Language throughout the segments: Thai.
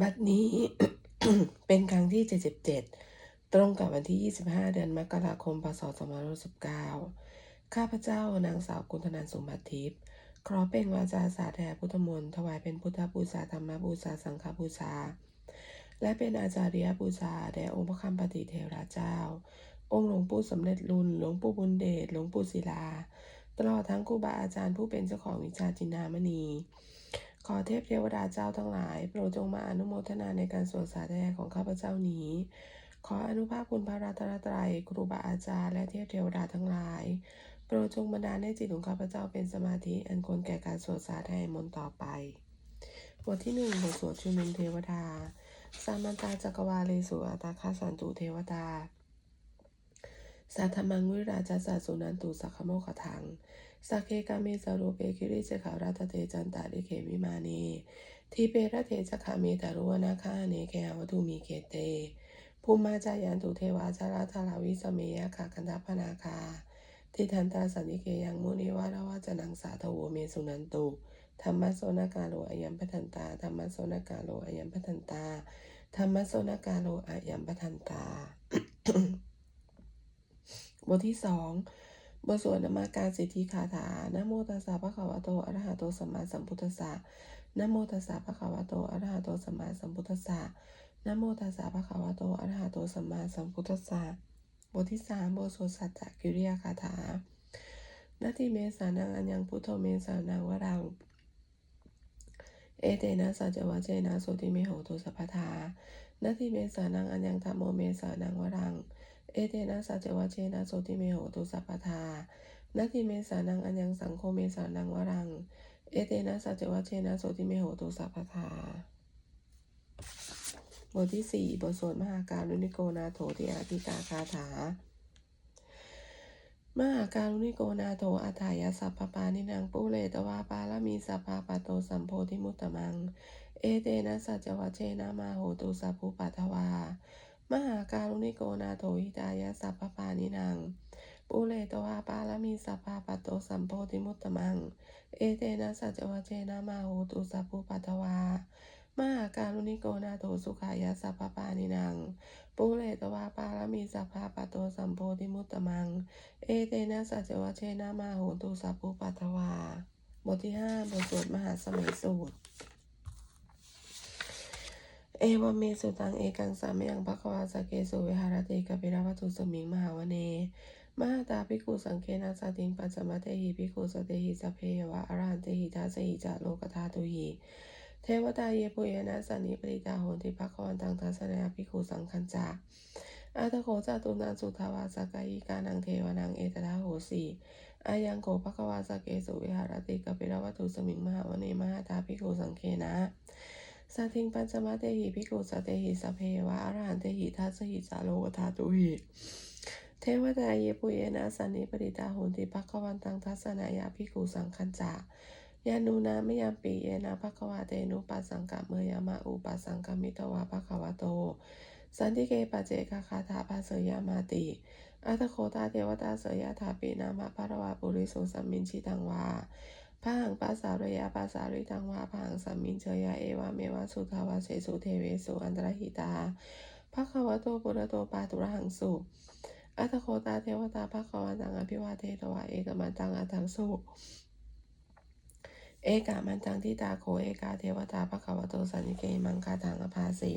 บัดนี้เป็นครั้งที่ 77 ตรงกับวันที่ 25 เดือนมกราคม พศ 2519 ข้าพเจ้านางสาวกุณธนันท์สมบัติทิพย์ขอเป็นวาจาสาแด่พุทธมนต์ถวายเป็นพุทธบูชาธรรมบูชาสังฆบูชา และเป็นอาจาริยบูชาแด่องค์พระคำปฏิเทวราเจ้า องค์หลวงปู่สำเร็จรุ่นหลวงปู่บุญเดชหลวงปู่ศิลา ตลอดทั้งครูบาอาจารย์ผู้เป็นเจ้าของวิชาจินามณี ขอเทพเทวดาเจ้าทั้งหลาย โปรดจงมาอนุโมทนาในการสวดสาธยายของข้าพเจ้านี้ ขออนุภาพคุณพระรัตนตรัยครูบาอาจารย์และเทพเทวดาทั้งหลาย โปรดจงบันดาลให้จิตของข้าพเจ้าเป็นสมาธิอันควรแก่การสวดสาธยายมนต์ต่อไป บทที่หนึ่งบทสวดชุมินเทวดา สามันตาจักรวาเลสุอัตาคาสันตุเทวดาสัทธมังวิราชาสสุนันตุสักขโมขทัง สักเคกาเมสรูเปคิริเจขารัตเตจันตาลิเขวิมาเนทีเปรเทจคาเมตารุวนาคาเนแกวตุมีเกเตภูมิมาจายันตุเทวาจาราธาราวิสเมยคากันตพนาคาทิทันตาสันนิเกยังมุนิวาราวาจนังสาทโวเมสุนันตุธรรมโสนากาโลอายัมปทันตาธรรมโสนากาโลอายัมปทันตาธรรมโสนากาโลอายัมปทันตา บทที่สอง บทสวดนมาการสิทธิคาถา นะโมตัสสะภะคะวะโต อะระหะโตสัมมาสัมพุทธัสสะ นะโมตัสสะภะคะวะโต อะระหะโตสัมมาสัมพุทธัสสะ นะโมตัสสะภะคะวะโต อะระหะโตสัมมาสัมพุทธัสสะ บทที่สามบทสวดสัจจกิริยาคาถานาทีเมสานังอัญญังพุทโธเมสานังวรัง เอเตนะสัจวะเจนะโสติเมโหตุสัพพทานาทีเมสานังอัญญังธรรมโมเมสานังวรัง เอเตนะสัจวะเจนะโสติเมโหตุสัพพทานาทีเมสานังอัญญังสังโฆเมสานังวรัง เอเตนะสัจวะเจนะโสติเมโหตุสัพพทาบทที่สี่บทสวดมหาการุณิโกนาโถติอาทิกาคาถา มหาการุณิโกนาโถอัฏฐายสัพพปานินังปุเรตวาปาลมีสัพพาปโตสัมโพธิมุตตมัง เอเตนะสัจวะเชนะมาโหตุสัพพุปัทวา มหาการุณิโกนาโถหิตายสัพพปานินังปุเรตวาปาลมีสัพพาปโตสัมโพธิมุตตมัง เอเตนะสัจวะเชนะมาโหตุสัพพุปัทวามหาการุณิโกนาโถสุขายสัพพปานินังปุเรตวาปาลมีสัพพาปโตสัมโพธิมุตตมัง เอเตนะสัจวะเชนะมาโหตุสัพพุปัทวา บทที่ห้าบทสวดมหาสมัยสูตร เอวเมสุตังเอกังสามยังภควาสเกสุวิหารติกปิรวัตุสมิงมหาวเนมหาตาภิกขุสังเคนะสติงปัจจมะเตหิภิกขุสเตหิสพเพยวะอรหันเตหิทัสหิจาโลกธาตุหิเทวตาเยปุเยนะสันนิปริตาโหติภควันตังทัสนยภิกขุสังคัญจาอาตโขจตุนันสุทาวาสกายิกานังเทวนังเอตระโหสีอายังโกภควาสเกสุวิหารติกปิรวัตุสมิงมหาวเนมหาตาภิกขุสังเคนะ สัตถิงปัญจมะเตหิภิกขุสัตเตหิสเพวะอรหันเตหิทัสสหิสาโลกธาตุหิเทวดาเยปุเยนะสันนิปริตาโหนติภควันตังทัสสนายาภิกุสังคัญจายานูนามยามปีเยนะภควาเตนุปัสสังกะเมยามะอุปัสสังกมิตวาภควโต สันติเกปัจเจกคาถาภาเสยามาติอัตโคตาเทวตาเสยยถาปีนามะภรวาปุริสุสัมมินชิตังวา พหังปัสสารยาปัสสาริตังวาพหังสัมมินเชยาเอวาเมวะสุทาวาเสสุเทเวสุอันตรหิตาภควโตปุระโตปาตุระหังสุอัตโคตาเทวตาภควันตังอภิวาเทตวาเอกมันตังอัตังสุเอกามันตังทิตาโคเอกาเทวตาภควโตสันนิเกมังคาตังอภาสิ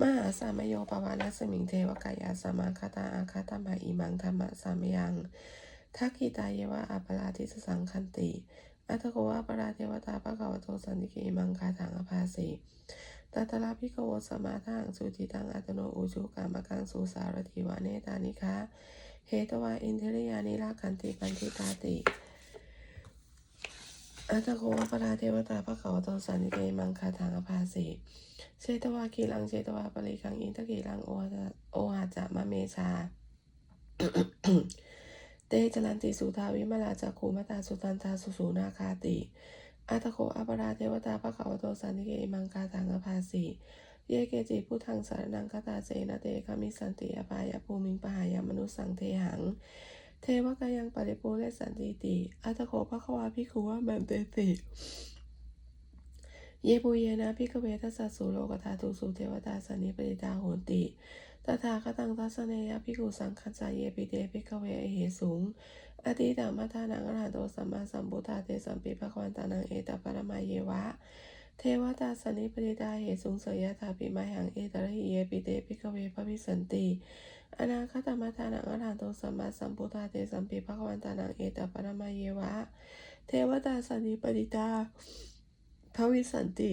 มหาสามโยปวานัสมิงเทวกายาสมาคาตาอาคาตมาอิมังธรรมะสามยัง ทักขิตาเยวะอัปราทิสสังคันติ อัตโกวะปราเทวตาภะคะวโตสันติกิมังคาถังอภาสีตัตระพิกโวสมาทังสุจิตังอัตโนอุจุกามกังสุสารถิวาเนตานิคะเหตวาอินเทริยานิราคันติปันติตาติอัตโกวะปราเทวตาภะคะวะโตสันติกิมังคาถังอภาสีเชตวากีลังเชตวาปริกังอินทกีลังโอหะโอหะจะมะเมชา เตจรันติสุทาวิมลาจักขุมตาสุตันตาสุสูนาคาติ อัตโคอัปราเทวตาภะคะวโตสันติเกอิมังคาทังอภาสีเยเกจิพุทธังสารนังคตาเสนเตคามิสันติอปายภูมิงปหายามนุสังเทหัง เทวกายังปริปูเลสันติติ อัตโคภะควาภิกขุวะแมนเตติเยปุเยนะพิกเวทัสสุโลกธาตุสุเทวตาสันิปริตาโหติ ตถาคตังทัสเนยพิกขุสังคัจายปิเตพิกเวเหสุงอติตามัทานังอรหันโตสัมมาสัมพุทธาเตสัมปิภควันตานังเอตปรมาเยวะ เทวตาสนิปริตาเหสุงเสยยถาปิมาหังเอตระหิเยปิเตพิกเวภวิสันติอนาคตมัทานังอรหันโตสัมมาสัมพุทธาเตสัมปิภควันตานังเอตปรมาเยวะ เทวตาสนิปริตาภวิสันติ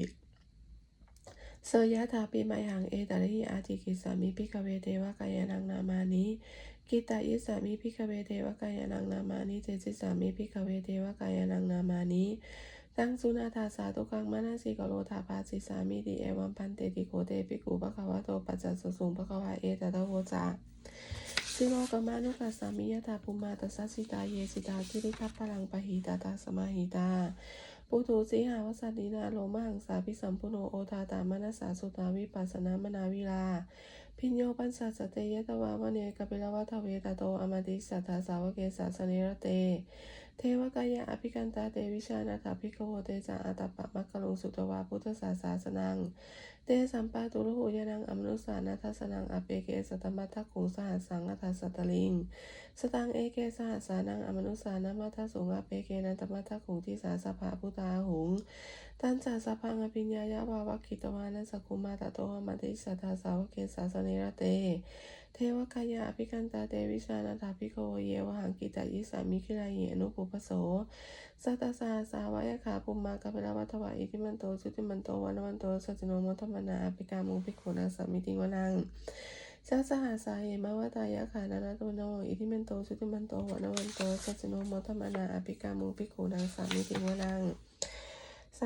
เสยถาปิมาหังเอตาริอาติกิสามิพิกเวเทวกายนังนามานิกิตายิสามิพิกเวเทวกายนังนามานิเจจิสามิพิกเวเทวกายนังนามานิตั้งสุนาทาสาตุกังมานาสิกโลทาปาสิสามิติเอวัมพันเตติโกเตปิกุปะคะวะโตปัจจสสุงปะคะวะเอตตะโวจาสิโลกมานุกัสสามิยตาภูมาตัสสิตาเยสิตาคิริคัพพลังปะหิตาตาสมาหิตา ปุถุสีหาวสัตตินาโลมาหังสาพิสัมพุโนโอทาตามนัสสาสุตาวิปัสสนามนาวิลา พิญโยปัญสสเตยตวาวเนกปิลวัทเวตาโตอมติสัทธาสาวเกสาสเนรเต เทวกายะอภิกันตาเตวิชานาถาภิกขโวเตจาอาตตปะมัคคลุงสุตวาพุทธศาสาสนัง เตสัมปาตุลหุยานังอมนุสานาทัสนังอเปเกสตมัทธคุงสหัสสังอทสัตตลิง สตังเอเกสหัสสานังอมนุสานามัทัสสุงอเปเกนันตมัทธคุงทิสาสภาพุตาหุงตันจาสพังอภิญญายะวาวัคคิตวานัสกุมาตโตหมัติสัทธาสา วเกสาสเนรเตเทวกายะอภิกันตาเตวิชานาถาภิกขโวเยวหังกิตายิสามิคิลาเยอนุปุปโสสัตตาสาสาวายขาภูมากะเปลวัตวะอิทิมันโตสุติมันโตวันวันโตสัจโนโมทมนาอภิกามุภิกขุนาสามิติวนังชาสหาสาเหมาวตายะขานานาตุโนอิทิมันโตสุติมันโตวันวันโตสัจโนโมทมนาอภิกามุภิกขุนาสามิติวนังส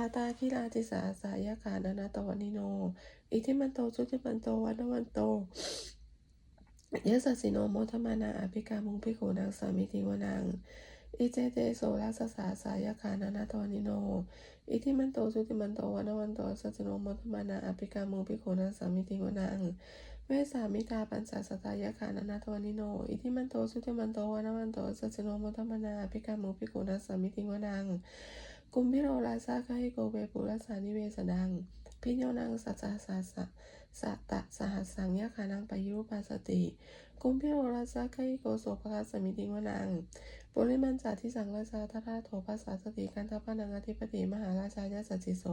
าตาคิราติสาสายาขานานาตวนิโน อิทิมันโตสุติมันโตวันวันโตยะสัสิโนโมทมานาอภิกามุงพิโขนางสามิติวนังอิเจเตโสรัสสาสายาขานานาตวนิโน อิทิมันโตสุติมันโตวันวันโตสัจจิโนโมทมานาอภิกามุงพิโขนางสามิติวนังเวสามิตาปัญจสตายาขานานาตวนิโน อิทิมันโตสุติมันโตวันวันโตสัจจิโนโมทมานาอภิกามุงพิโขนางสามิติวนัง กุมพิโรลาซาคาฮิโกเวปุรัสานิเวสนัง พิญโยนังสัจจาสาสะสัตตะสหัสสังยาขานังปยุปัสติกุมพิโรลาซาคาฮิโกโสภคัสสมิติวนังปุริมันจาทิสังราชาทราโถปัสสาสติกันทปนังอธิปติมหาราชายาสัจจิโส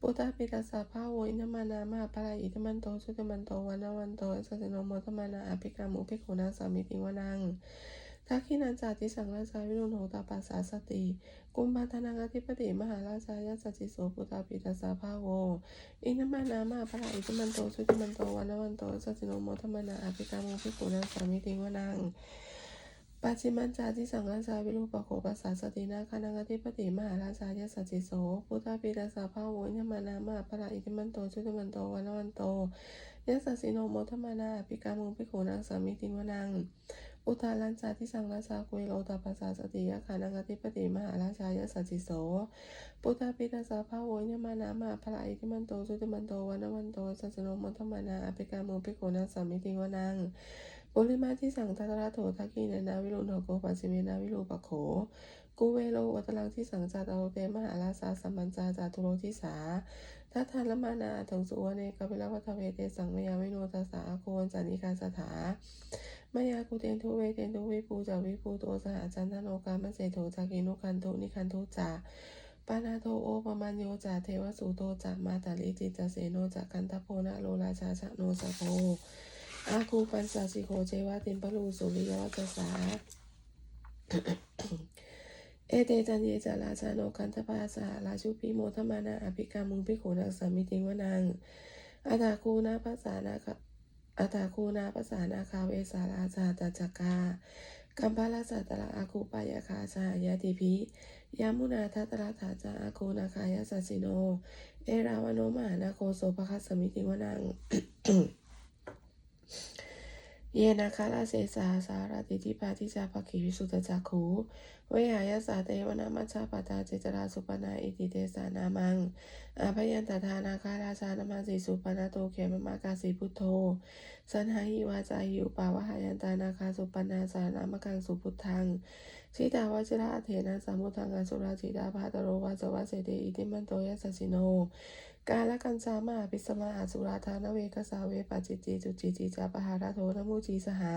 ปุตตาปิตัสสะภาโวอินทมานามาปะลาอิทมันโตสุตมันโตวันวันโตสัจโนโมทมานาอภิกามุภิกขุนาสามิติวนัง ทักขินันจาติสังราชาวิรุณโหตปัสสาสติ กุมพันธนังอธิปติมหาราชายาสัจจิโสปุตตาปิตัสสะภาโว อินทมานามาพระอิทมันโตสุติมันโตวันวันโตสัจจิโนโมทมนาอภิกามุภิกขุนาสามิติวนังปัจจิมันจาติสังราชาวิรูปโขปัสสาสตินาคานังอธิปติมหาราชายาสัจจิโสปุตตาปิตัสสะภาโวอินทมานามาพระอิทิมันโตสุติมันโตวันวันโตยะสัสสิโนโมทมานาอภิกามุภิกขุนาสามิติวนัง อุทารัญจาที่สังราชาคุยโลตาปัสสาสติยาขานังอธิปติมหาราชายสัจจิโส ปุตตาปิตาสาภาโวยมานามาพระอิทิมันโตสุติมันโตวันวันโตสัจโนมทมานาอภิกามุภิโกนาสามิติวนังปุริมาที่สังทัตระโถทักกีนานาวิรุณโหโกปัสิเมนาวิรูปโขกูเวโลวัตลังที่สังจาตโรเตมหาราชาสัมมันจาจาตุโรทิสา ทัทานละมานาถงสุวเนกปิลวัตเวเตสังมยาวิโนตสาโคนจานิการสถามายาคุเตนทุเวเตนทุวิภูจาวิภูโตสหจันทโนกามเสโทจากินุคันโทนิคันโทจาปานาโทโอปมาณโยจาเทวสุโตจามาตาลิจิตาเสโนจากันทโพนะโลราชาชะโนสะโพอาคูปันสาสิโคเจวะติมปะลูสุริยวัจสา เอเตจันเยจาราชาโนกันทปาสาราชุปิโมทมานาอภิกามุงพิโขนังสามิติวนังอาตาคูนาภาษานาคอาตาคูนาภาษานาคาเวสาราชาตจักกากัมพาลาสัตระอาคูปายาคาชายาติพิยามุนาทัตระถาจาอาคูนาคายาสัสสิโน เอราวโนมหานาโคโสภคัสสมิติวนัง เยนาคาลาเสสาสารติทิปาทิจาภคิวิสุตจักขูเวหายาสาเตวนามัชฌาปตาเจจราสุปนาอิติเตสานามังอาพยันตทานาคาราชานามาสีสุปนาโตเขมมากาสีพุทโธสันหาหิวาจาหิวปาวหายันตานาคาสุปนาสานามกังสุพุทธังชิตาวชิระเถนะสัมุทังอสุราจิตาภาตโรวาสวะเสเดอิติมันโตยัสสิโน กาลกัญจามาปิสมาอสุราธานเวกสาเวปจิจิจุจิจิจาปหาราโทนมุจีสหา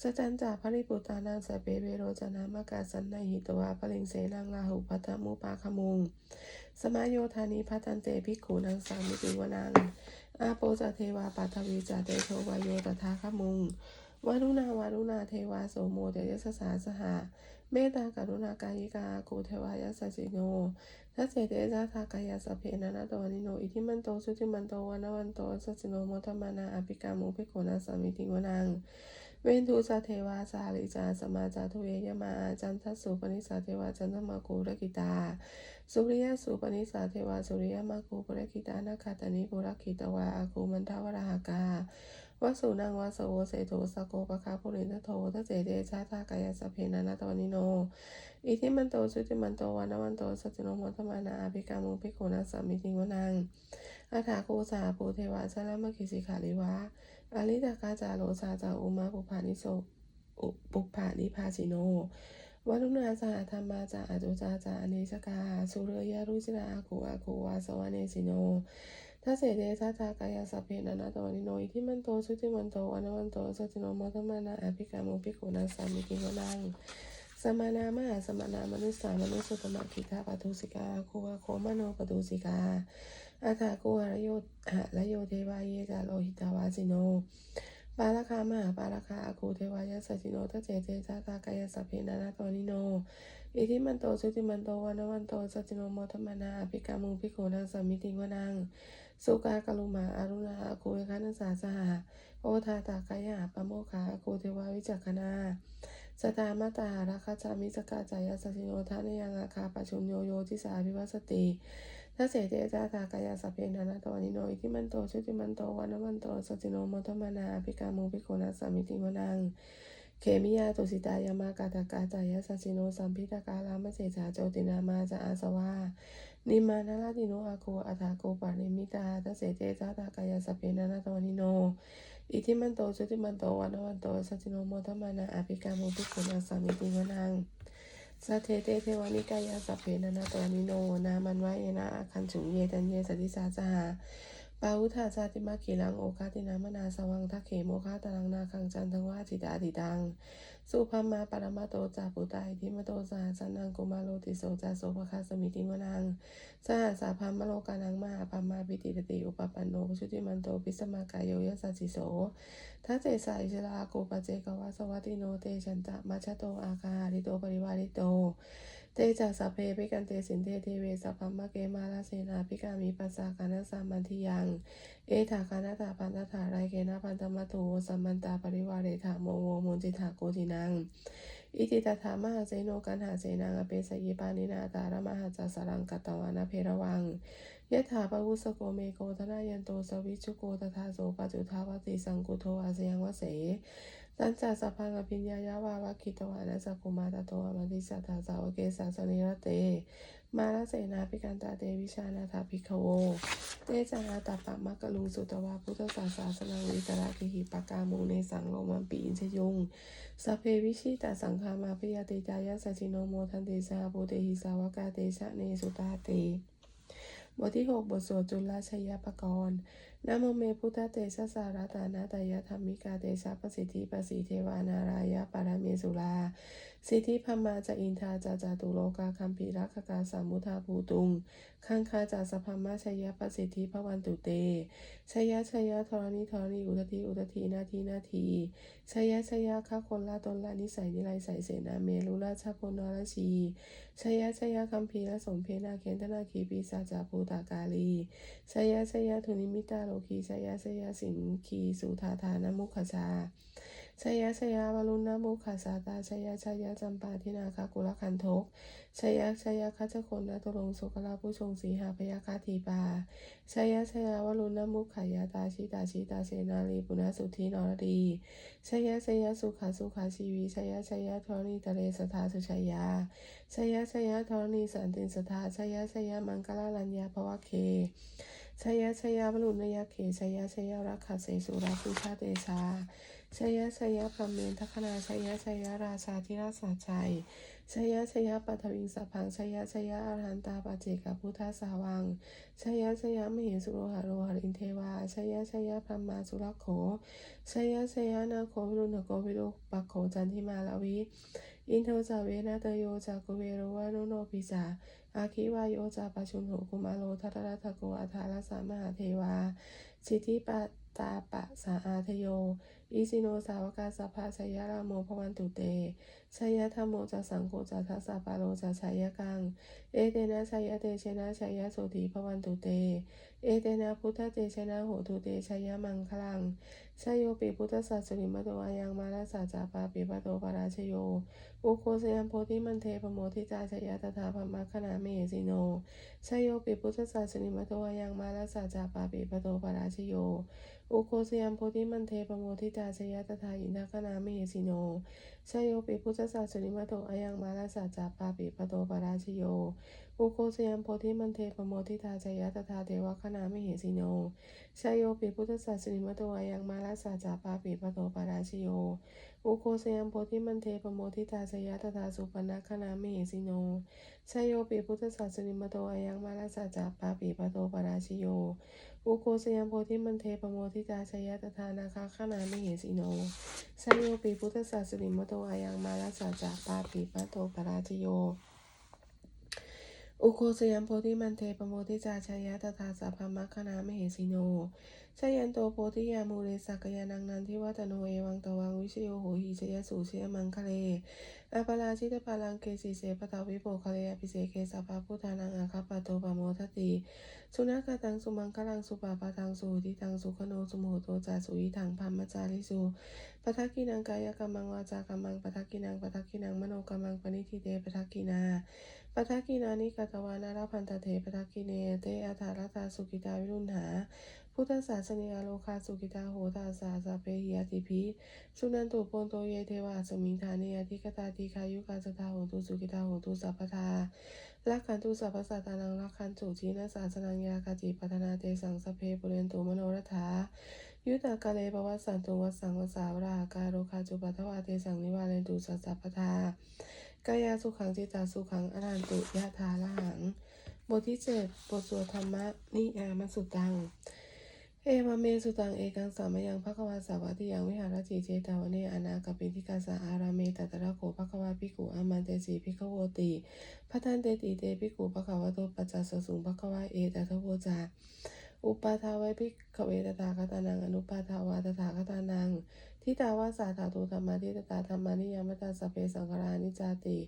สจันจาภริปุตานังสเปเวโรจนามกาสันนหิตวาปลิงเสนังลาหุปัตมุปาคมุง สมาโยธานิพัตันเตภิกขุนังสามิติวนัง อาโปจเทวาปัทวีจาเตโทวายโยตถาคมุงวารุณาวารุณาเทวาโสโมเดยสสาสหาเมตตากรุณากายิกาโกเทวายสสิโน ทัสเสเตจาทากายาสพเพนะนาตวานิโนอิทิมันโตสุติมันโตวานาวันโตสัสโนโมทมานาอภิกามุภิกขุนาสามิติวนังเวนทูสาเทวาสาลิจาสมาจาทุเวยมาอาจันทสุปนิสาเทวาจันทมากูรกิตา สุริยสุปนิสาเทวาสุริยมากูปรกิตานาคาตานิปุรคิตวาอากูมันทาวราหากา วสุนังวสโวเสโทสโกปะคาปุรินทโททเสเดชาทากายสเพนานาตวานิโน อิทิมันโตสุติมันโตวานวันโตสัจโนโมทมานาอภิกามุภิกขุนาสามิติวนังอาถาโกสาภูเทวาชลามกิสิขาลิวะอลิตากาจาโลซาจาอุมาปุพานิโสอุปุพานิพาสิโนวัลุนาจาธรรมาจาอจุจาจาอเนชกาสุเรยารุจิราอากูอากูวาสวาเนสิโน ทัสเสเดชาตากายาสพเพนานาตวนิโนอิทิมันโตสุติมันโตวันวันโตสัจโนโมทมานาอภิกามุภิกขุนาสามิติวนังสมานามาสมานามนุสสามนุสุตมะคิทาปทุสิกาโควาโคมโนปทุสิกาอาถาโกหะโยหะระโยเทวาเยจาโลหิตาวาสิโนปารลคามหาปารลคาอากูเทวายาสสิโนทัเจเจจาตากายสพเพนานาตวนิโนอิทิมันโตสุติมันโตวันวันโตสัจิโนโมทมานาอภิกามุภิกขุนังสามิติวนัง สุกากลุมาอารุณาอากูเอคานัสสาสหะโอทาตากายะปโมคาอากูเทวาวิจักขณาสตามาตาราคาจามิสกาจายาสสิโนทานยังอาคาปัจจุญโยโยทิสาภิวัสติทัสเสเตจาตากายาสเพนานาตวนิโนอิทิมันโตชุติมันโตวันวันโตสติโนมทมานาภิกามุภิกขุนังสามิติวนังเขมิยาตุสิตายามากาตากาจายาสัสิโนสัมพิตากาลามเสจาโจตินามาจาอาสวา นิมานาลาติโนอาโกอัตาโกปานิมิตาทัสเสเตจาตากายาสเพนานาตวานิโน อิทิมันโตชุติมันโตวันวันโตสัจิโนโมทมานาอภิกามุภิกขุนังสามิติวนังสัทเทเตเทวานิกายาสัพเพนานาตวานิโน นามันวะเยนะอาคันฉุเยตันเยสติสาจาปาวุธาจาติมากีลังโอคาตินามนาสวังทักเขโมคาตารังนาคังจันทังวาจิตาติตัง สุภามาปรมาโตจาปุตายทิมโตสาสันนังกุมาโลติโสจาโสภคาสมิติมนังสหสาพามโลกานังมาปามาปิติตติอุปปันโนชุติมันโตปิสมากายโยยัสสสิโสทัเจสายชลาโกปเจกวาสวัติโนเตชันตะมัชโตอาคาริโตปริวาริโต เตจักสัพเพปิกันเตสินเทเทเวสัพพมะเกมาลาเสนาปิกามิปัสสาคานาสามันทิยัง เอถาคานาตาปันตถาไรเกนะพันธมัตโตสัมมันตาปริวาเรถาโมโวมุนจิถาโกตินัง อิติตถามหาเสโนกันหาเสนังอเปสยิปานินาตารมหาจัสรังกัตวานาเพระวังยะถาปวุสโกเมโกธนายันโตสวิชุโกตถาโสปจจุทาวติสังกุโทอาเสยังวเส ตันจัสสะพังอภิญญายาวาวาคิตวานะสักุมาตโตอมติสัทธาสาวเกสาสนิรเต มาลเสนาภิกันตาเตวิชานาถาภิกขโว เตจังอาตาปะมะกะลุงสุตวาพุทธศาสาสนังวิตราคิหิปกามุงเนสังโลมันปีอินชยุงสัพเพวิชิตาสังฆามาพยาติจายาสัจิโนโมทันเตสาโพเตหิสาวกาเตชะเนสุตาเต บทที่ 6 บทสวดจุลชยปกรณ์นโมเมพุทธเตชะสารตานาตยธรรมิกาเตชะประสิทธิประสีเทวานารายะปารเมสุลา สิทธิพมาจะอินทาจาจาตุโลกาคัมภีรักกาสามุทาภูตุงคังคาจาสพมะชยประสิทธิพวันตุเตชยชยธรณีธรณีอุตติอุตตินาทีนาทีชยชยข้าคนละตนละนิสัยนิไรใสเสนาเมรุราชพนรชีชยชยคัมภีรสมเพนาเคนตนาคีปีศาจาภูตากาลีชยชยทุนิมิตาโลคีชยชยสิงคีสุธาธานมุขชา ชยชยาวรุณนามุขาสาตาชยชยจำปาทินาคากุลคันทกชยชยคัจคนนาตุลงสุกลาผู้ชงสีหาพยาคาทีปาชยชยาวรุณนามุขายาตาชิตาชิตาเสนาลีปุณสุธีนรดีชยชยสุขาสุขาชีวีชยชยธรณีตะเลสทาสุชยาชยชยธรณีสันตินสทาชยชยมังคลาลัญญาภวะเค ชยชยาวรุณยเขชยชยรักขเสสุราภูชาเตชาชยชยพรมเมนทัคนาชยชยราชาธิราชาชัยชชยชยปัทวิงสัพพังชยชยอรหันตาปาเจกพุทธสาวังชยชยมหิสุโรหะโรหรินเทวาชยชยพรหมาสุรโขชยชยนาโควิรุณโกวิรุปโขจันทิมาลาวิ อินโทจาเวนะเตโยจากุเวโรวานุโนปิจา อาคิวายโยจาปชุนโหกุมาโลทัตระทะโกอัฏฐาลสามหาเทวา สิทธิปตาปะสาอาทโย อิสิโนสาวกาสัพพะชยราโมภวันตุเตชยธรรมโมจะสังโฆจะทัสสะปาโลจะชยกัง เอเตนะชยเตชนะชยโสติภวันตุเต เอเตนะพุทธเตชนะโหตุเตชยมังคลังชยโยปิพุทธสัสสิมตอายังมาลาสาจาปาปิปโตปราชโยอุโคสยัมโพธิมันเทปโมทิจาชยตถาพมะคณาเมสิโนชยโยปิพุทธศาสนิมตอายังมาลาสาจาปาปิปโตปราชโยอุโคสยัมโพธิมันเทปโมทิจาชยตถาอินทคณาเมสิโนชยโยปิพุทธศาสนิมโตอายังมาลาสาจาปาปิปโตปราชโยอุโคสยัมโพธิมันเทปโมทิตาชยตถาเทวคณาเมสิโนชยโยปิพุทธศาสนิมตอายังมาลาสาจาปาปิปโตปาราชโย อุโคสยัมโพธิมันเทปโมทิตาชยะตถาสุปนัคณาเมหิสิโนชยโยปิพุทธศาสนิมโตอายังมาลาสาจาปาปิปโตปาราชโย อุโคสยัมโพธิมันเทปโมทิตาชยะตถานาคาคณาเมหิสิโนชยโยปิพุทธศาสนิมโตอายังมาลาสาจาปาปิปโตปาราชโย อุโคสยัมโพธิมันเทปโมทิจาชายะตถาสัพพมัคคณาเมเหสิโนชายันโตโพธิยามูเรสักยานังนันทิวัตโนเอวังตวังวิชโยโหหิชยสุชมังคะเลอปราชิตปาลังเกสีเสปตาวิโปคะเลอภิเสเกสัพพพุทธานังอาคาปโตปโมทติสุนักตังสุมังคลังสุปาปาทังสุทิตังสุขโนสุโมโตจาสุอิทังพัมมจาริสุปทักกินังกายกรรมังวาจากรรมังปทักกินังปทักกินังมโนกรรมังปณิทิเตปทักกินา ปทักกินานิกาตวานาราพันตเถปทักกิเนเตอาถารตาสุกิตาวิรุณหา พุทธศาสนิยาโลคาสุกิตาโหตาสาสาเปหิยติภิสุนันตุโปนโตเยเทวาสมิงธาเนยติกตาติคายุกาสตาโหตุสุกิตาโหตุสัพพทาลักขันตุสัพพสัตตานังลักขันตุจีนะสาสนังยากาจิปัทนาเตสังสเพปุเรนตุมโนรถายุตากาเลปวัสสันตุวัสสังวสาวราหาการโรคาจุปัทวาเตสังนิวาเรนตุสัสสะพทา กายาสุขังจิตตาสุขังอรันตุยะธาละหัง บทที่เจ็ดบทสวดธรรมะนิยามันสุตัง เอวเมสุตังเอกังสามยังภควาสาวัติยังวิหารจิเจตาวเนอนาคปิทิกาสาอาราเมตัตระโขภควาภิกุอามันเตสีภิกโวติพัทันเตติเตภิกขุภควโตปัจจสสุงภควาเอตทโวจาอุปาทาไวภิกเวตถาคตานังอนุปาทาวาตถาคตานัง ทิตาวาสาธาตุธรรมาทิตตาธรรมานิยามตาสเพสังขารานิจาติ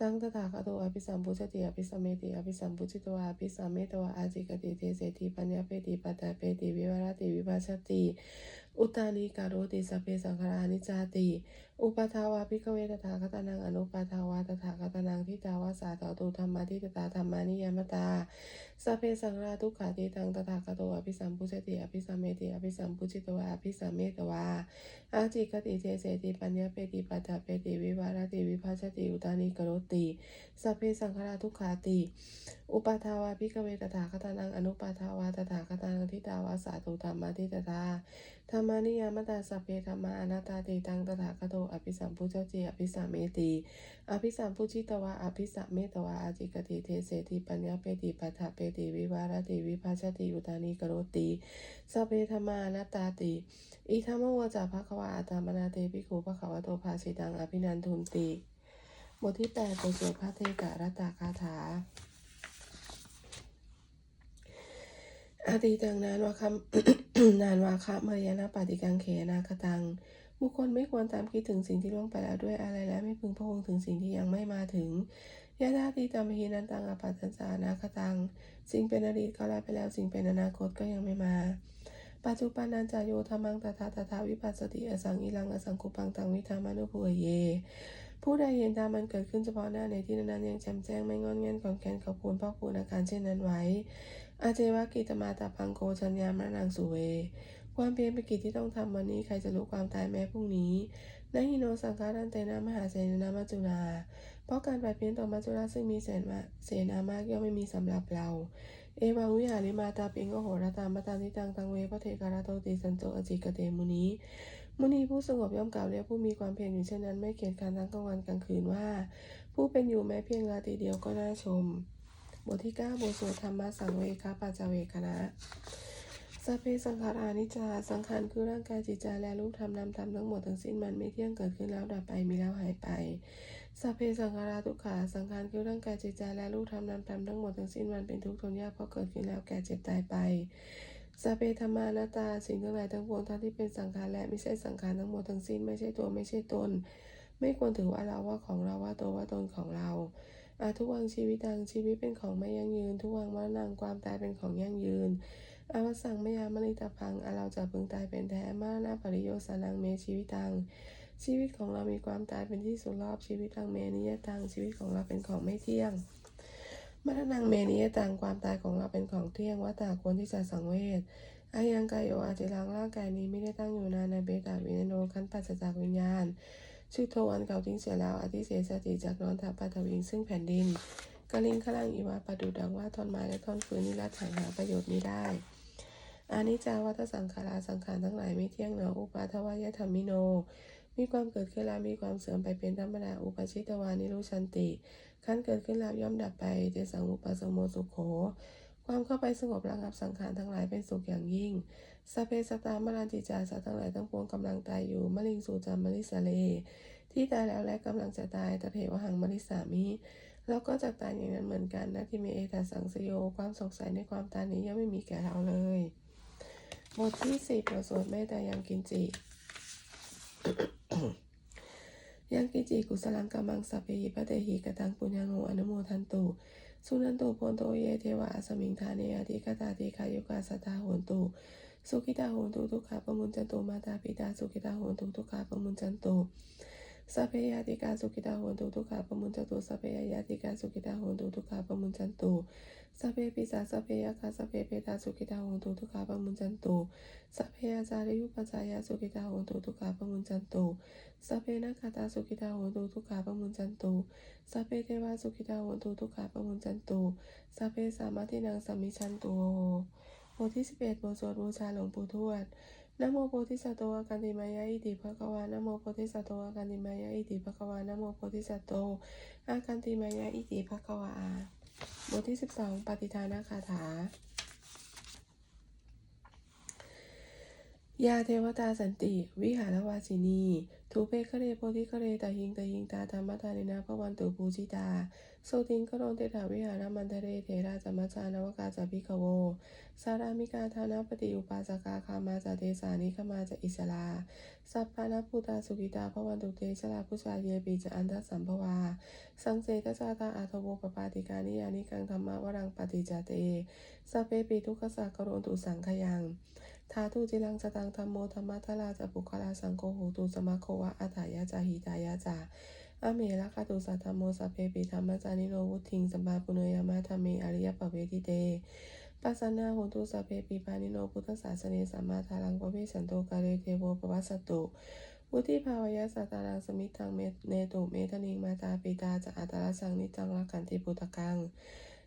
ตั้งตถาคตอภิสัมพุชติอภิสัมเมติอภิสัมพุจิตวาอภิสัมเมตวาอาจิกติเทเสติปัญญาเปติปัตตะเปติวิวรติวิภาชติอุตานิการโรติสเพสังขารานิจาติ อุปทาวาภิกเวตถาคตานังอนุปทาวาตถาคตานังทิตา วาสาธาตุธรรมาทิตตาธรรมานิยมตาสัพเพสังขาราทุกขาติตังตถาคตอภิสัมพุชติอภิสัมเมติอภิสัมพุจิตวาอภิสัมเมตวาอาจิกติเทเสติปัญญาเปติปัตตะเปติวิวารติวิภาชติอุตานิกโรติสัพเพสังขาราทุกขาติ อุปาทาวาภิกเวตถาคตานังอนุปาทาวาตถาคตานังทิตาวาสาตุธรรมาทิตตา ธรรมานิยามตาสัพเพธรรมาอนัตตาติตังตถาคโตอภิสัมพุชติอภิสัมเมติอภิสัมพุจิตวาอภิสัมเมตวาอาจิกติเทเสติปัญญาเปติปัฏฐเปติวิวารติวิภาชติอุตานิกโรติสัพเพธรรมานัตตาติอิธรรมวจาภควาอัตตมนาเตปิโขภควโตภาสิตังอภินันทุนติบทที่แปดบทสวดพระเทกะรัตตาคาถาอาทิตังนานว่าคำ นานวาคะเมยนะปฏิกังเขนาคตัง บุคคลไม่ควรตามคิดถึงสิ่งที่ล่วงไปแล้วด้วยอะไรและไม่พึงพะวงถึงสิ่งที่ยังไม่มาถึงยะธาติตามหินันตังอปัตจานาคตัง สิ่งเป็นอดีตก็แล้วไปแล้วสิ่งเป็นอนาคตก็ยังไม่มา ปัจจุบันนันจายโยธรรมังตถาตถาวิปัสสติอสังอิลังอสังคุปังตังวิธามานุภูเย ผู้ใดเห็นตามมันเกิดขึ้นเฉพาะหน้าในที่นั้นยังแจ่มแจ้งไม่งอนเงียนของแกนกับพูนพอกพูนอาการเช่นนั้นไว้ อาเจวะกิตมาตาพังโกชัญญามะนังสุเว ความเพียรเป็นกิจที่ต้องทำวันนี้ใครจะรู้ความตายแม้พรุ่งนี้นาฮิโนสังฆารันเตนะมหาเสนามัจจุราเพราะการปฏิเพี้ยนต่อมัจจุราซึ่งมีเสนาเสนามากย่อมไม่มีสำหรับเรา เอวังวิหาริมาตาปิงโอโหรตามปตานิตังตังเวพระเทการาโตติสันโตอจิกเตมุนีมุนีผู้สงบย่อมกล่าวเรียกผู้มีความเพียรอยู่เช่นนั้นไม่เกียจการทั้งกลางวันกลางคืนว่าผผู้เป็นอยู่แม้เพียงราตรีเดียวก็น่าชม บทที่9บทสวดธรรมะสังเวคปัจจเวคณะสัพเพสังขารานิจาสังขารคือร่างกายจิตใจและรูปธรรมนามธรรมทั้งหมดทั้งสิ้นมันไม่เที่ยงเกิดขึ้นแล้วดับไปมีแล้วหายไปสัพเพสังขาราทุกขาสังขารคือร่างกายจิตใจและรูปธรรมนามธรรมทั้งหมดทั้งสิ้นมันเป็นทุกข์ทนยากเพราะเกิดขึ้นแล้วแก่เจ็บตายไปสัพเพธรรมานาตาสิ่งทั้งหลายทั้งปวงทั้งที่เป็นสังขารและไม่ใช่สังขารทั้งหมดทั้งสิ้นไม่ใช่ตัวไม่ใช่ตน ไม่ควรถือว่าเราว่าของเราว่าตัวว่าตนของเรา อาทุกวังชีวิตังชีวิตเป็นของไม่ยั่งยืน ทุกวังมรณังความตายเป็นของยั่งยืนอาวสังมยามริตาพังอาเราจะพึงตายเป็นแท้มานาปริโยสานังเมชีวิตัง ชีวิตของเรามีความตายเป็นที่สุดรอบชีวิตตังเมนิยตังชีวิตของเราเป็นของไม่เที่ยงมรณังเมนิยตังความตายของเราเป็นของเที่ยงว่าตาควรที่จะสังเวชอายังกายโยอาจิรังร่างกายนี้ไม่ได้ตั้งอยู่นานในเบตาวินโนคันปัจจจากวิญญาณ ชื่อโทอันเก่าทิ้งเสียแล้วอธิเสสติจากนอนทับปัทวิงซึ่งแผ่นดินกลิงขลังอีวาปดุดังว่าท่อนไม้และท่อนฟืนนิรัตถังหาประโยชน์นี้ได้อานิจจาวัฏสังขาราสังขารทั้งหลายไม่เที่ยงหนออุปาทวายธรรมิโน มีความเกิดขึ้นแล้วมีความเสื่อมไปเป็นธรรมดาอุปชิตวานิรุชันติขั้นเกิดขึ้นแล้วย่อมดับไปเจสังอุปสมโมสุโข ความเข้าไปสงบระงับสังขารทั้งหลายเป็นสุขอย่างยิ่ง สเพสตามรันติจาสัตว์ทั้งหลายทั้งปวงกำลังตายอยู่มะลิงสูจามมลิสาเล ที่ตายแล้วและกำลังจะตายตะเพวหังมริสามิแล้วก็จะตายอย่างนั้นเหมือนกันนะที่มีเอตสังสโย ความสงสัยในความตายนี้ยังไม่มีแก่เราเลย บทที่สิบบทสวดเมตตายังกินจิ ยังกินจิกุสลังกัมมังสัพเพหิปะเตหิกตังปุญญังโหอนุโมทันตุสุนันตุโพนโตเยเทวะอสมิงทาเนอธิกตาติคายุกาสตาโหนตุ สุขิตาโหนตุทุกขาปมุนจันโตมาตาปิตาสุขิตาโหนตุทุกขาปมุนจันโตสัพเพยาติกาสุขิตาโหนตุทุกขาปมุนจันโตสัพเพยาติกาสุขิตาโหนตุทุกขาปมุนจันโตสัพเพปิสาสัพเพยาคาสัพเพเปตาสุขิตาโหนตุทุกขาปมุนจันโตสัพเพยาจาริยุปจายาสุขิตาโหนตุทุกขาปมุนจันโตสัพเพนักขตาสุขิตาโหนตุทุกขาปมุนจันโตสัพเพเทวาสุขิตาโหนตุทุกขาปมุนจันโตสัพเพสามาทินังสัมมิชันโต บทที่สิบเอ็ดบทสวดบูชาหลวงปู่ทวดนโมโพธิสัตว์ตอากันติมายะอิติภะคะวานโมโพธิสัตว์ตอากันติมายะอิติภะคะวานโมโพธิสัตว์โตอากันติมายะอิติภะคะวาบทที่สิบสองปฏิทานคาถา ยาเทวตาสันติ วิหารวาสินีทูเปคะเรโพธิคะเรตาหิงตาหิงตาธรรมตานินาพวันตุปูจิตาโสติงกโรเตถาวิหารมันเทเรเทราจัมมจานวกาจาพิกโว สารามิกาธานาปฏิอุปาสกาคามาจาเตสานิขมาจอิสลา สัพพานภูตาสุกิตาพวันตุเตชลาพุชาเยปีจะอันทัสัมภวา สังเสกจาตาอาทโวปปาติกานิยานิกังธรรมวรังปฏิจเตสัพเพปิทุกขสักกโรตุสังขยัง ทาตุจิลังสตังธรรมโมธรรมะทลาจะปุคลาสังโฆโหตุสมาโควะอัฏฐายะจาหิตายะจาอเมละคาตุสัทธรรมโมสัพเพปิธรรมจานิโนวุทิงสัมมาปุเนยามะธรรมเมอริยปเวทิเตปัสสนาโหตุสัพเพปิปานิโนพุทธศาสเนสัมมาทารังปเวสันโตกาเรเทโวปวัสสตุวุธิภาวยะสัตตารังสมิทังเมเนตุเมตนิงมาตาปิตาจะอัตตาสังนิจังรักขันติปุตตะกัง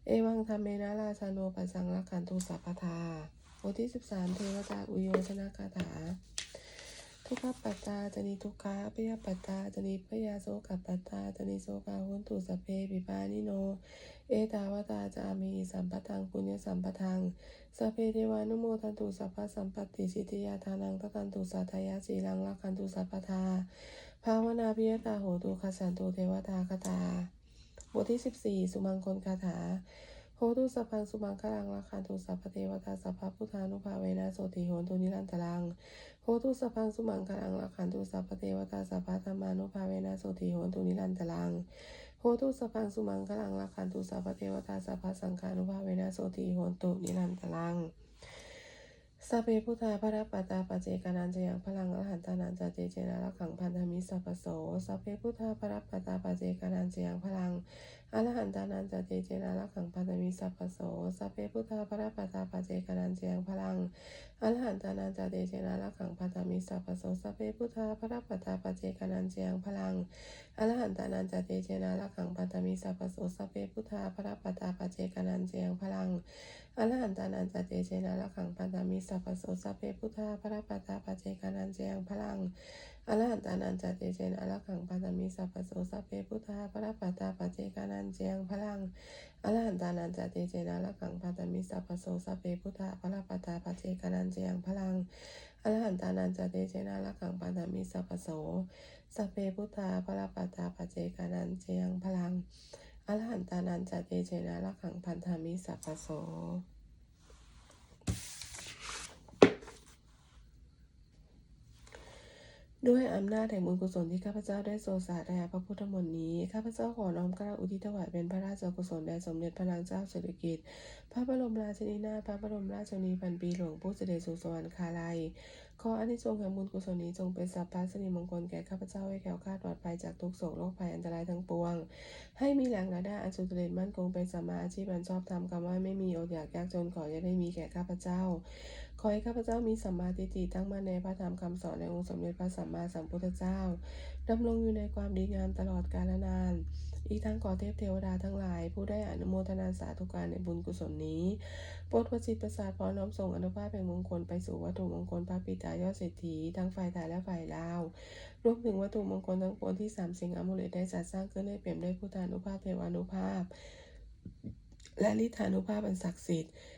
เอวังธรรมเมนะราชาโนปัสสังรักขันตุสัพพทา บทที่สิบสามเทวตาอุโยชนะคาถา ทุกขปัตตาจนิทุกขาปยาปัตตาจนิปยาโสกัปัตตาจนิโสกาหุนตุสเพปิปานิโน เอตาวตาจามีสัมปทังปุญญสัมปทังสเพเทวานุโมทันตุสัพพสัมปติสิทธิยาทานังตตันตุสัทยาสีลังรักขันตุสัพพทาภาวนาพิยตาโหตุคสันตุเทวตาคตาบทที่สิบสี่สุมังคลคาถา โหตุสัพพังสุมังคลังราคันตุสัพพเทวตาสัพพพุทธานุภาเวนะโสติโหตุนิรันตรังโหตุสัพพังสุมังคลังราคันตุสัพพเทวตาสัพพธรรมานุภาเวนะโสติโหตุนิรันตรังโหตุสัพพังสุมังคลังราคันตุสัพพเทวตาสัพพสังฆานุภาเวนะโสติโหตุนิรันตรัง สัพเพพุทธาพระปัตตาปเจกานันจะยังพลังอรหันตานันจะเจเจนะระขังพันธมิสัพโสสัพเพพุทธาพระปัตตาปเจกานันจะยังพลังอรหันตานันจะเจเจนะระขังพันธมิสัพโสสัพเพพุทธาพระปัตตาปเจกานันจะยังพลังอรหันตานันจะเจเจนะระขังพันธมิสัพโสสัพเพพุทธาพระปัตตาปเจกานันจะยังพลังอรหันตานันจะเจเจนะระขังพันธมิสัพโสสัพเพพุทธาพระปัตตาปเจกานันจะยังพลัง อรหันตานันจเตเจนะระขังปันตามิสัพพโสสัพเพพุทธาพระปัตตาปเจกานันเจยังพลังอรหันตานันจเตเจนะอรหังปัตตมิสัพพโสสัพเพพุทธาพระปัตตาปเจกานันเจียงพลังอรหันตานันจเตเจนะอรหังปัตตมิสัพพโสสัพเพพุทธาพระปัตตาปเจกานันเจียงพลังอรหันตานันจเตเจนะอรหังปัตตมิสัพพโสสัพเพพุทธาพระปัตตาปเจกานันเจียงพลัง อรหันตานันจเตเจนะอรหังปัตตมิสัพพโสด้วยอำนาจแห่งบุญกุศลที่ข้าพเจ้าได้โสสาแด่พระพุทธมนต์นี้ ข้าพเจ้าขอน้อมกล้าอุทิศถวายเป็นพระราชกุศลแด่สมเด็จพระนางเจ้าสิริกิติ์พระบรมราชินีนาถพระบรมราชชนนีพันปีหลวงผู้เสด็จสู่สวรรคาลัย ขออานิสงส์แห่งบุญกุศลนี้จงเป็นสัพพะสิริมงคลแก่ข้าพเจ้าให้แคล้วคลาดปลอดภัยจากทุกโศกโรคภัยอันตรายทั้งปวง ให้มีแหล่งรายได้อันสุจริตมั่นคงเป็นสัมมาอาชีพอันชอบธรรมคำว่าไม่มีอดอยากยากจนขออย่าได้มีแก่ข้าพเจ้า ขอให้ข้าพเจ้ามีสัมมาทิฏฐิตั้งมั่นในพระธรรมคำสอนในองค์สมเด็จพระสัมมาสัมพุทธเจ้าดำรงอยู่ในความดีงามตลอดกาลนาน อีกทั้งขอเทพเทวดาทั้งหลาย ผู้ได้อนุโมทนาสาธุการในบุญกุศลนี้โปรดประสิทธิ์ประสาทพรน้อมส่งอนุภาพแห่งมงคลไปสู่วัตถุมงคลพระปิตายอดเศรษฐีทั้งฝ่ายไทยและฝ่ายลาวรวมถึงวัตถุมงคลทั้งปวงที่สามสิ่งอมุเลตได้จัดสร้างขึ้นให้เปี่ยมด้วยพุทธานุภาพเทวานุภาพ และฤทธานุภาพอันศักดิ์สิทธิ์